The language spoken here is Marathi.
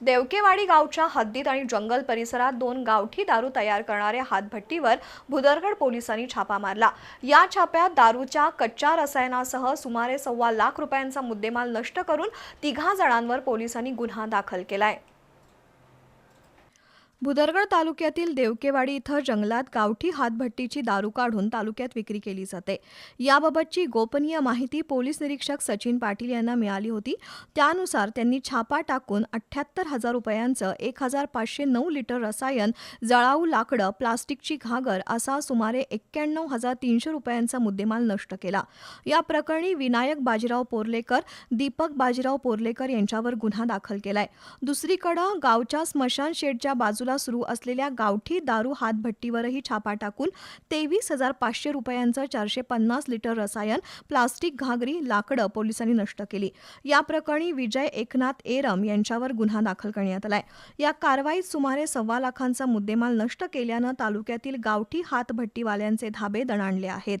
देवकेवाडी गावच्या हद्दीत आणि जंगल परिसरात दोन गावठी दारू तयार करणाऱ्या हातभट्टीवर भुदरगड पोलिसांनी छापा मारला. या छाप्यात दारूच्या कच्च्या रसायनासह सुमारे सव्वा लाख रुपयांचा मुद्देमाल नष्ट करून तिघा जणांवर पोलिसांनी गुन्हा दाखल केलाय. भुदरगड तालुक्यातील देवकेवाडी इथं जंगलात गावठी हातभट्टीची दारू काढून तालुक्यात विक्री केली जाते. याबाबतची गोपनीय माहिती पोलीस निरीक्षक सचिन पाटील यांना मिळाली होती. त्यानुसार त्यांनी छापा टाकून अठ्ठ्याहत्तर हजार रुपयांचं एक हजार पाचशे नऊ लिटर रसायन जळाऊ लाकडं प्लास्टिकची घागर असा सुमारे एक्क्याण्णव हजार तीनशे रुपयांचा मुद्देमाल नष्ट केला. या प्रकरणी विनायक बाजीराव पोर्लेकर दीपक बाजीराव पोर्लेकर यांच्यावर गुन्हा दाखल केलाय. दुसरीकडं गावच्या स्मशान शेडच्या बाजूला सुरू असलेल्या गावठी दारू हातभट्टीवरही छापा टाकून तेवीस हजार पाचशे रुपयांचं चारशे पन्नास लिटर रसायन प्लास्टिक घागरी लाकडं पोलिसांनी नष्ट केली. या प्रकरणी विजय एकनाथ एरम यांच्यावर गुन्हा दाखल करण्यात आलाय. या कारवाईत सुमारे सव्वा लाखांचा मुद्देमाल नष्ट केल्यानं तालुक्यातील गावठी हातभट्टीवाल्यांचे धाबे दणाणले आहेत.